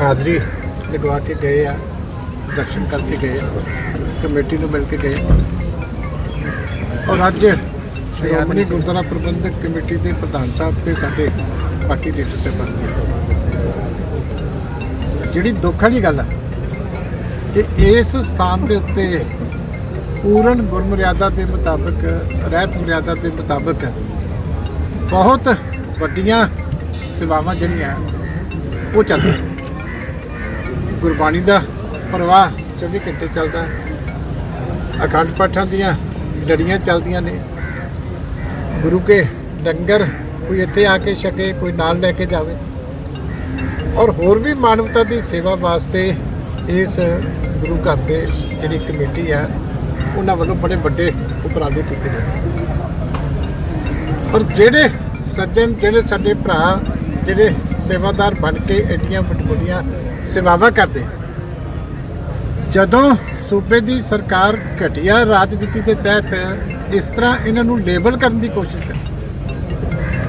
ਹਾਜ਼ਰੀ ਲਗਵਾ ਕੇ ਗਏ ਆ ਦਰਸ਼ਨ ਕਰਕੇ ਗਏ ਆ, ਕਮੇਟੀ ਨੂੰ ਮਿਲ ਕੇ ਗਏ ਔਰ ਅੱਜ ਸ਼੍ਰੋਮਣੀ ਗੁਰਦੁਆਰਾ ਪ੍ਰਬੰਧਕ ਕਮੇਟੀ ਦੇ ਪ੍ਰਧਾਨ ਸਾਹਿਬ ਤੇ ਸਾਡੇ ਬਾਕੀ ਲੀਡਰ ਸਾਹਿਬਾਨ ਜਿਹੜੀ ਦੁੱਖ ਵਾਲੀ ਗੱਲ ਆ ਕਿ ਇਸ ਸਥਾਨ ਦੇ ਉੱਤੇ ਪੂਰਨ ਗੁਰਮਰਿਆਦਾ ਦੇ ਮੁਤਾਬਕ ਰਹਿਤ ਮਰਿਆਦਾ ਦੇ ਮੁਤਾਬਕ ਬਹੁਤ ਵੱਡੀਆਂ ਸੇਵਾਵਾਂ ਜਿਹੜੀਆਂ ਉਹ ਚੱਲਦਾ ਗੁਰਬਾਣੀ ਦਾ ਪ੍ਰਵਾਹ 24 ਘੰਟੇ ਚੱਲਦਾ ਅਖੰਡ ਪਾਠਾਂ ਦੀਆਂ ਲੜੀਆਂ ਚੱਲਦੀਆਂ ਨੇ। ਗੁਰੂ ਕੇ ਡੰਗਰ ਕੋਈ ਇੱਥੇ ਆ ਕੇ ਛਕੇ, ਕੋਈ ਨਾਲ ਲੈ ਕੇ ਜਾਵੇ। ਔਰ ਹੋਰ ਵੀ ਮਾਨਵਤਾ ਦੀ ਸੇਵਾ ਵਾਸਤੇ ਇਸ ਗੁਰੂ ਘਰ ਦੇ ਜਿਹੜੀ ਕਮੇਟੀ ਹੈ ਉਹਨਾਂ ਵੱਲੋਂ ਬੜੇ ਵੱਡੇ ਉਪਰਾਲੇ ਕੀਤੇ ਗਏ ਪਰ ਜਿਹੜੇ ਸੱਜਣ, ਜਿਹੜੇ ਸਾਡੇ ਭਰਾ, ਜਿਹੜੇ ਸੇਵਾਦਾਰ ਬਣ ਕੇ ਐਡੀਆਂ ਵੱਡੀਆਂ ਸੇਵਾਵਾਂ ਕਰਦੇ ਜਦੋਂ ਸੂਬੇ ਦੀ ਸਰਕਾਰ ਘਟੀਆ ਰਾਜਨੀਤੀ ਦੇ ਤਹਿਤ ਇਸ ਤਰ੍ਹਾਂ ਇਹਨਾਂ ਨੂੰ ਲੇਬਲ ਕਰਨ ਦੀ ਕੋਸ਼ਿਸ਼ ਹੈ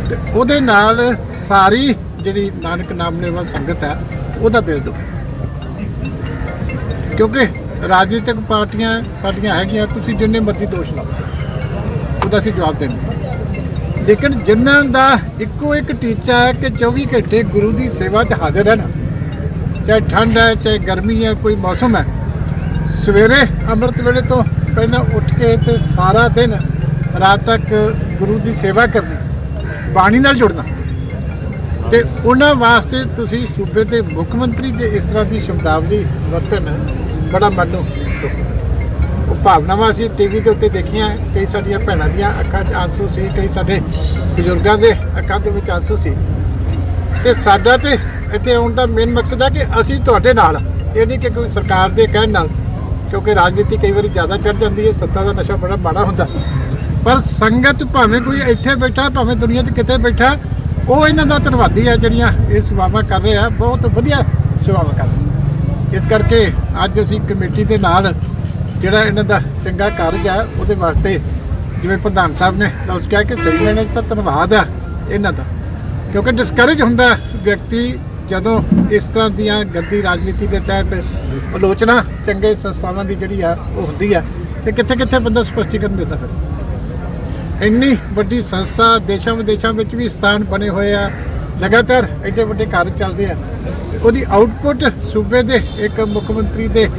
ਤੇ ਉਹਦੇ ਨਾਲ ਸਾਰੀ ਜਿਹੜੀ ਨਾਨਕ ਨਾਮ ਲੈਵਾ ਸੰਗਤ ਹੈ, ਉਹਦਾ ਦਿਲ ਦੁਖਦਾ ਕਿਉਂਕਿ ਰਾਜਨੀਤਿਕ ਪਾਰਟੀਆਂ ਸਾਡੀਆਂ ਹੈਗੀਆਂ, ਤੁਸੀਂ ਜਿੰਨੇ ਮਰਜ਼ੀ ਦੋਸ਼ ਲਾਓ ਉਹਦਾ ਅਸੀਂ ਜਵਾਬ ਦੇਣਾ। ਲੇਕਿਨ ਜਿਨ੍ਹਾਂ ਦਾ ਇੱਕੋ ਇੱਕ ਟੀਚਾ ਹੈ ਕਿ 24 ਘੰਟੇ ਗੁਰੂ ਦੀ ਸੇਵਾ 'ਚ ਹਾਜ਼ਰ ਰਹਿਣਾ। ਚਾਹੇ ਠੰਡ ਹੈ, ਚਾਹੇ ਗਰਮੀ ਹੈ, ਕੋਈ ਮੌਸਮ ਹੈ। ਸਵੇਰੇ ਅੰਮ੍ਰਿਤ ਵੇਲੇ ਤੋਂ ਪਹਿਲਾਂ ਉੱਠ ਕੇ ਤੇ ਸਾਰਾ ਦਿਨ ਰਾਤ ਤੱਕ ਗੁਰੂ ਦੀ ਸੇਵਾ ਕਰਨੀ, ਬਾਣੀ ਨਾਲ ਜੁੜਨਾ। ਤੇ ਉਹਨਾਂ ਵਾਸਤੇ ਤੁਸੀਂ ਸੂਬੇ ਦੇ ਮੁੱਖ ਮੰਤਰੀ ਜੇ ਇਸ ਤਰ੍ਹਾਂ ਦੀ ਸ਼ਬਦਾਵਲੀ ਵਰਤਣ, ਬੜਾ ਮਨ ਭਾਵਨਾਵਾਂ ਅਸੀਂ ਟੀਵੀ ਦੇ ਉੱਤੇ ਦੇਖੀਆਂ। ਕਈ ਸਾਡੀਆਂ ਭੈਣਾਂ ਦੀਆਂ ਅੱਖਾਂ 'ਚ ਆਂਸੂ ਸੀ, ਕਈ ਸਾਡੇ ਬਜ਼ੁਰਗਾਂ ਦੇ ਅੱਖਾਂ ਦੇ ਵਿੱਚ ਆਂਸੂ ਸੀ। ਤੇ ਸਾਡਾ ਤੇ ਇੱਥੇ ਆਉਣ ਦਾ ਮੇਨ ਮਕਸਦ ਹੈ ਕਿ ਅਸੀਂ ਤੁਹਾਡੇ ਨਾਲ, ਇਹ ਨਹੀਂ ਕਿ ਕੋਈ ਸਰਕਾਰ ਦੇ ਕਹਿਣ ਨਾਲ, ਕਿਉਂਕਿ ਰਾਜਨੀਤੀ ਕਈ ਵਾਰੀ ਜ਼ਿਆਦਾ ਚੜ ਜਾਂਦੀ ਹੈ, ਸੱਤਾ ਦਾ ਨਸ਼ਾ ਬੜਾ ਮਾੜਾ ਹੁੰਦਾ। ਪਰ ਸੰਗਤ ਭਾਵੇਂ ਕੋਈ ਇੱਥੇ ਬੈਠਾ, ਭਾਵੇਂ ਦੁਨੀਆ 'ਚ ਕਿਤੇ ਬੈਠਾ, ਉਹ ਇਹਨਾਂ ਦਾ ਧੰਨਵਾਦੀ ਹੈ ਜਿਹੜੀਆਂ ਇਹ ਸੇਵਾਵਾਂ ਕਰ ਰਹੇ ਆ, ਬਹੁਤ ਵਧੀਆ ਸੇਵਾਵਾਂ ਕਰ ਰਹੇ ਇਸ ਕਰਕੇ ਅੱਜ ਅਸੀਂ ਕਮੇਟੀ ਦੇ ਨਾਲ ਜਿਹੜਾ ਇਹਨਾਂ ਦਾ ਚੰਗਾ ਕਾਰਜ ਆ, ਉਹਦੇ ਵਾਸਤੇ ਜਿਵੇਂ ਪ੍ਰਧਾਨ ਸਾਹਿਬ ਨੇ ਉਸ ਕਿਹਾ ਕਿ ਸਹੀ ਮੈਨੇ ਤਾਂ ਧੰਨਵਾਦ ਆ ਇਹਨਾਂ ਦਾ। ਕਿਉਂਕਿ ਡਿਸਕਰੇਜ ਹੁੰਦਾ ਵਿਅਕਤੀ ਜਦੋਂ ਇਸ ਤਰ੍ਹਾਂ ਦੀਆਂ ਗੰਦੀ ਰਾਜਨੀਤੀ ਦੇ ਤਹਿਤ ਆਲੋਚਨਾ ਚੰਗੇ ਸੰਸਥਾਵਾਂ ਦੀ ਜਿਹੜੀ ਆ, ਉਹ ਹੁੰਦੀ ਆ, ਤੇ ਕਿੱਥੇ ਕਿੱਥੇ ਬੰਦਾ ਸਪਸ਼ਟੀਕਰਨ ਦਿੰਦਾ ਫਿਰ। ਇੰਨੀ ਵੱਡੀ ਸੰਸਥਾ ਦੇਸ਼ਾਂ ਵਿਦੇਸ਼ਾਂ ਵਿੱਚ ਵੀ ਸਥਾਨ ਬਣੇ ਹੋਏ ਆ, ਲਗਾਤਾਰ ਐਡੇ ਵੱਡੇ ਕਾਰਜ ਚੱਲਦੇ ਆ। ਉਹਦੀ ਆਊਟਪੁੱਟ ਸੂਬੇ ਦੇ ਇੱਕ ਮੁੱਖ ਮੰਤਰੀ ਦੇ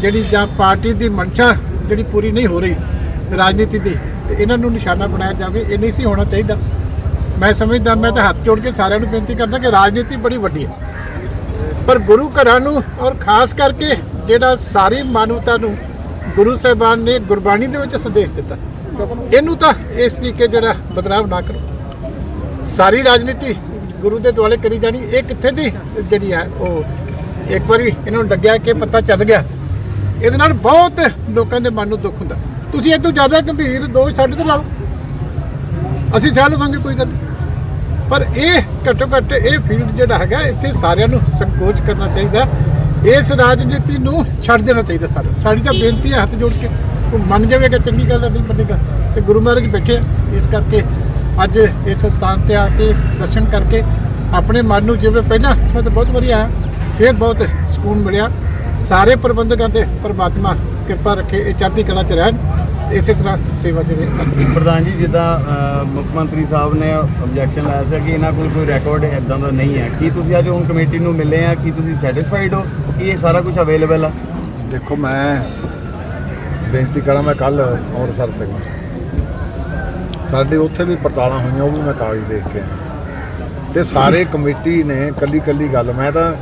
ਜਿਹੜੀ ਜਾਂ ਪਾਰਟੀ ਦੀ ਮਨਸ਼ਾ ਜਿਹੜੀ ਪੂਰੀ ਨਹੀਂ ਹੋ ਰਹੀ ਰਾਜਨੀਤੀ ਦੀ, ਤੇ ਇਹਨਾਂ ਨੂੰ ਨਿਸ਼ਾਨਾ ਬਣਾਇਆ ਜਾਵੇ, ਇਹ ਨਹੀਂ ਸੀ ਹੋਣਾ ਚਾਹੀਦਾ। ਮੈਂ ਸਮਝਦਾ, ਮੈਂ ਤਾਂ ਹੱਥ ਜੋੜ ਕੇ ਸਾਰਿਆਂ ਨੂੰ ਬੇਨਤੀ ਕਰਦਾ ਕਿ ਰਾਜਨੀਤੀ ਬੜੀ ਵੱਡੀ ਹੈ। ਪਰ ਗੁਰੂ ਘਰਾਂ ਨੂੰ ਔਰ ਖਾਸ ਕਰਕੇ ਜਿਹੜਾ ਸਾਰੀ ਮਾਨਵਤਾ ਨੂੰ ਗੁਰੂ ਸਾਹਿਬਾਨ ਨੇ ਗੁਰਬਾਣੀ ਦੇ ਵਿੱਚ ਸੰਦੇਸ਼ ਦਿੱਤਾ, ਇਹਨੂੰ ਤਾਂ ਇਸ ਤਰੀਕੇ ਜਿਹੜਾ ਬਦਲਾਵ ਨਾ ਕਰੋ। ਸਾਰੀ ਰਾਜਨੀਤੀ ਗੁਰੂ ਦੇ ਦੁਆਲੇ ਕਰੀ ਜਾਣੀ, ਇਹ ਕਿੱਥੇ ਦੀ ਜਿਹੜੀ ਹੈ, ਉਹ ਇੱਕ ਵਾਰੀ ਇਹਨਾਂ ਨੂੰ ਲੱਗਿਆ ਕਿ ਪਤਾ ਚੱਲ ਗਿਆ। ਇਹਦੇ ਨਾਲ ਬਹੁਤ ਲੋਕਾਂ ਦੇ ਮਨ ਨੂੰ ਦੁੱਖ ਹੁੰਦਾ। ਤੁਸੀਂ ਇਹ ਤੋਂ ਜ਼ਿਆਦਾ ਗੰਭੀਰ ਦੋਸ਼ ਸਾਡੇ ਤੇ ਲਾ ਲਓ। ਅਸੀਂ ਸਹਿ ਲਵਾਂਗੇ, ਕੋਈ ਗੱਲ ਨਹੀਂ। ਪਰ ਇਹ ਘੱਟੋ ਘੱਟ ਇਹ ਫੀਲਡ ਜਿਹੜਾ ਹੈਗਾ, ਇੱਥੇ ਸਾਰਿਆਂ ਨੂੰ ਸੰਕੋਚ ਕਰਨਾ ਚਾਹੀਦਾ। ਇਸ ਰਾਜਨੀਤੀ ਨੂੰ ਛੱਡ ਦੇਣਾ ਚਾਹੀਦਾ ਸਾਰਿਆਂ ਸਾਡੀ ਤਾਂ ਬੇਨਤੀ ਹੈ ਹੱਥ ਜੋੜ ਕੇ। ਉਹ ਮੰਨ ਜਾਵੇਗਾ, ਚੰਗੀ ਗੱਲ ਹੈ, ਨਹੀਂ ਮੰਨੇਗਾ। ਤੇ ਗੁਰੂ ਮਹਾਰਾਜ ਬੈਠੇ ਆ। ਇਸ ਕਰਕੇ ਅੱਜ ਇਸ ਸਥਾਨ ਤੇ ਆ ਕੇ ਦਰਸ਼ਨ ਕਰਕੇ ਆਪਣੇ ਮਨ ਨੂੰ ਜਿਵੇਂ ਪਹਿਲਾਂ ਮੈਂ ਤਾਂ ਬਹੁਤ ਵਾਰੀ ਆਇਆ, ਫਿਰ ਬਹੁਤ ਸਕੂਨ ਮਿਲਿਆ। ਸਾਰੇ ਪ੍ਰਬੰਧਕਾਂ ਤੇ ਪ੍ਰਮਾਤਮਾ ਕਿਰਪਾ ਰੱਖੇ ਇਹ ਚੜ੍ਹਦੀ ਕਲਾ ਚ ਰਹਿਣ। ਇਸੇ ਤਰ੍ਹਾਂ ਸੇਵਾ ਜਿਹੜੇ ਪ੍ਰਧਾਨ ਜੀ ਜਿੱਦਾਂ ਮੁੱਖ ਮੰਤਰੀ ਸਾਹਿਬ ਨੇ ਆਬਜੈਕਸ਼ਨ ਲਾਇਆ ਸੀ ਕਿ ਇਹਨਾਂ ਕੋਲ ਕੋਈ ਰਿਕਾਰਡ ਇਦਾਂ ਦਾ ਨਹੀਂ ਹੈ। ਕੀ ਤੁਸੀਂ ਅੱਜ ਹੁਣ ਕਮੇਟੀ ਨੂੰ ਮਿਲੇ ਆ? ਕੀ ਤੁਸੀਂ ਸੈਟੀਸਫਾਈਡ ਹੋ ਕਿ ਇਹ ਸਾਰਾ ਕੁਝ ਅਵੇਲੇਬਲ ਆ? ਦੇਖੋ ਮੈਂ ਬੇਨਤੀ ਕਰਾਂ ਮੈਂ ਕੱਲ ਅੰਮ੍ਰਿਤਸਰ ਸੀਗਾ ਸਾਡੇ ਉੱਥੇ ਵੀ ਪੜਤਾਲਾਂ ਹੋਈਆਂ ਉਹ ਵੀ ਮੈਂ ਕਾਗਜ਼ ਦੇਖ ਕੇ। ਤੇ ਸਾਰੇ ਕਮੇਟੀ ਨੇ ਕੱਲੀ ਕੱਲੀ ਗੱਲ ਮੈਂ ਤਾਂ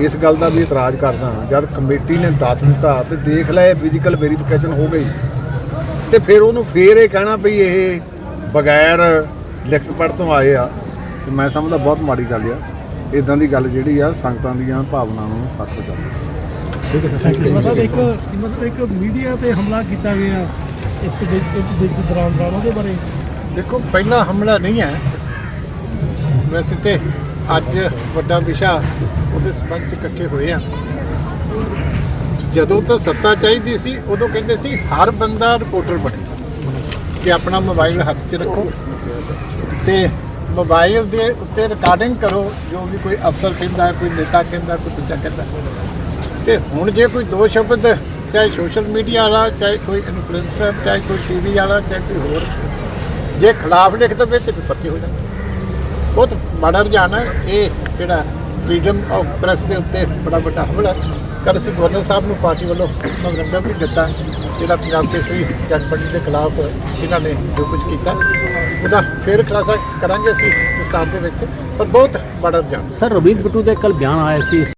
ਇਸ ਗੱਲ ਦਾ ਵੀ ਇਤਰਾਜ਼ ਕਰਦਾ ਜਦ ਕਮੇਟੀ ਨੇ ਦੱਸ ਦਿੱਤਾ ਤੇ ਦੇਖ ਲੈ ਫਿਜ਼ੀਕਲ ਵੈਰੀਫਿਕੇਸ਼ਨ ਹੋ ਗਈ। ਤੇ ਫਿਰ ਉਹਨੂੰ ਫੇਰ ਇਹ ਕਹਿਣਾ ਵੀ ਇਹ ਬਗੈਰ ਲਿਖਤ ਪੜ੍ਹ ਤੋਂ ਆਏ ਆ। ਤੇ ਮੈਂ ਸਮਝਦਾ ਬਹੁਤ ਮਾੜੀ ਗੱਲ ਆ। ਇਦਾਂ ਦੀ ਗੱਲ ਜਿਹੜੀ ਆ ਸੰਗਤਾਂ ਦੀਆਂ ਭਾਵਨਾਵਾਂ ਨੂੰ ਸੱਟ ਪਹੁੰਚਾਉਂਦੀ ਮਤਲਬ ਇੱਕ ਮਤਲਬ ਇੱਕ ਮੀਡੀਆ ਤੇ ਹਮਲਾ ਕੀਤਾ ਗਿਆ ਇਸ ਦੇ ਇਸ ਦੇ ਦੌਰਾਨ ਦੌਰਾਨ ਉਹਦੇ ਬਾਰੇ। ਦੇਖੋ ਪਹਿਲਾ ਹਮਲਾ ਨਹੀਂ ਹੈ। ਵੈਸੇ ਤੇ ਅੱਜ ਵੱਡਾ ਵਿਸ਼ਾ ਉਹਦੇ ਸਬੰਧ ਚ ਇਕੱਠੇ ਹੋਏ ਆ। ਜਦੋਂ ਤਾਂ ਸੱਤਾ ਚਾਹੀਦੀ ਸੀ, ਉਦੋਂ ਕਹਿੰਦੇ ਸੀ, ਹਰ ਬੰਦਾ ਰਿਪੋਰਟਰ ਬਣੇ। ਕਿ ਆਪਣਾ ਮੋਬਾਈਲ ਹੱਥ 'ਚ ਰੱਖੋ। ਤੇ ਮੋਬਾਈਲ ਦੇ ਉੱਤੇ ਰਿਕਾਰਡਿੰਗ ਕਰੋ, ਜੋ ਵੀ ਕੋਈ ਅਫਸਰ ਕਹਿੰਦਾ, ਕੋਈ ਨੇਤਾ ਕਹਿੰਦਾ, ਕੋਈ ਦੂਜਾ ਕਹਿੰਦਾ। ਤੇ ਹੁਣ ਜੇ ਕੋਈ ਦੋ ਸ਼ਬਦ, ਚਾਹੇ ਸੋਸ਼ਲ ਮੀਡੀਆ ਵਾਲਾ, ਚਾਹੇ ਕੋਈ ਇਨਫਲੂਐਂਸਰ ਚਾਹੇ ਕੋਈ ਟੀਵੀ ਵਾਲਾ, ਚਾਹੇ ਕੋਈ ਹੋਰ, ਜੇ ਖਿਲਾਫ ਲਿਖ ਦਵੇ ਤੇ ਫਿਰ ਪੱਕੇ ਹੋ ਜਾਂਦੇ ਬਹੁਤ ਮਾੜਾ ਰੁਝਾਨ ਹੈ ਇਹ ਜਿਹੜਾ ਫ੍ਰੀडम ਆਫ ਪ੍ਰੈਸ ਦੇ ਉੱਤੇ ਬੜਾ ਵੱਡਾ ਹਮਲਾ ਹੈ। ਅਸੀਂ ਗਵਰਨਰ ਸਾਹਿਬ ਨੂੰ ਪਾਰਟੀ ਵੱਲੋਂ ਮੈਮੋਰੰਡਮ ਵੀ ਦਿੱਤਾ ਜਿਹੜਾ ਪੰਜਾਬ ਕੇਸਰੀ ਜਗਪੜੀ ਦੇ ਖਿਲਾਫ ਇਹਨਾਂ ਨੇ ਜੋ ਕੁਝ ਕੀਤਾ। ਉਹਦਾ ਫਿਰ ਖੁਲਾਸਾ ਕਰਾਂਗੇ ਅਸੀਂ ਵਿਸਤਾਰ ਦੇ ਵਿੱਚ। ਪਰ ਬਹੁਤ ਬੜਾ ਬਿਆਨ ਸਰ ਰਵੀਨ ਬਿੱਟੂ ਦੇ ਕੱਲ ਬਿਆਨ ਆਇਆ ਸੀ।